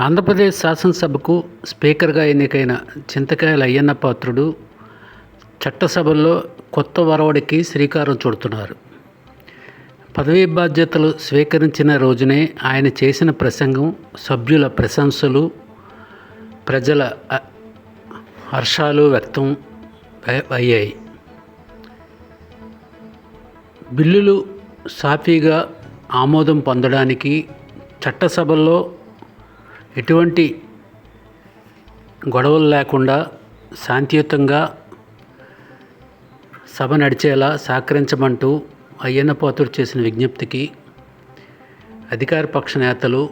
ఆంధ్రప్రదేశ్ శాసనసభకు స్పీకర్గా ఎన్నికైన చింతకాయల అయ్యన్న పాత్రుడు చట్టసభల్లో కొత్త వరవడికి శ్రీకారం చుడుతున్నారు. పదవీ బాధ్యతలు స్వీకరించిన రోజునే ఆయన చేసిన ప్రసంగం సభ్యుల ప్రశంసలు ప్రజల హర్షాలు వ్యక్తం అయ్యాయి. బిల్లులు సాఫీగా ఆమోదం పొందడానికి చట్టసభల్లో ఎటువంటి గొడవలు లేకుండా శాంతియుతంగా సభ నడిచేలా సహకరించమంటూ అయ్యన్న పాత్రుడు చేసిన విజ్ఞప్తికి అధికార పక్ష నేతలు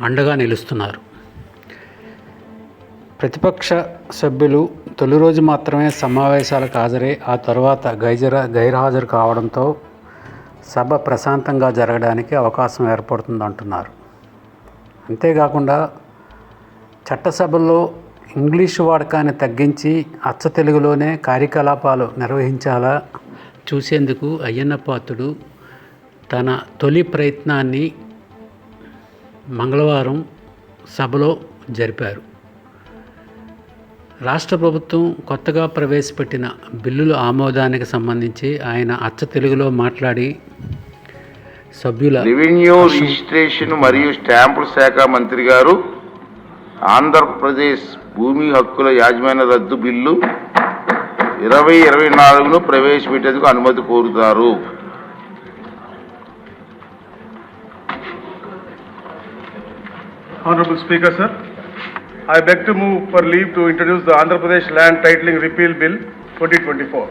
అండగా నిలుస్తున్నారు. ప్రతిపక్ష సభ్యులు తొలి రోజు మాత్రమే సమావేశాలకు హాజరై ఆ తర్వాత గైజర గైర్హాజరు కావడంతో సభ ప్రశాంతంగా జరగడానికి అవకాశం ఏర్పడుతుందంటున్నారు. అంతేకాకుండా చట్టసభల్లో ఇంగ్లీషు వాడకాన్ని తగ్గించి అచ్చ తెలుగులోనే కార్యకలాపాలు నిర్వహించాలా? చూసేందుకు అయ్యన్న పాత్రుడు తన తొలి ప్రయత్నాన్ని మంగళవారం సభలో జరిపారు. రాష్ట్ర ప్రభుత్వం కొత్తగా ప్రవేశపెట్టిన బిల్లుల ఆమోదానికి సంబంధించి ఆయన అచ్చ తెలుగులో మాట్లాడి సభ్యుల రెవెన్యూ రిజిస్ట్రేషన్ మరియు స్టాంపుల శాఖ మంత్రి గారు ఆంధ్రప్రదేశ్ భూమి హక్కుల యాజమాన్య రద్దు బిల్లు ఇరవై ఇరవై నాలుగును ప్రవేశపెట్టేందుకు అనుమతి కోరుతారు. Honourable speaker sir I beg to move for leave to introduce the Andhra Pradesh land titling repeal bill twenty twenty four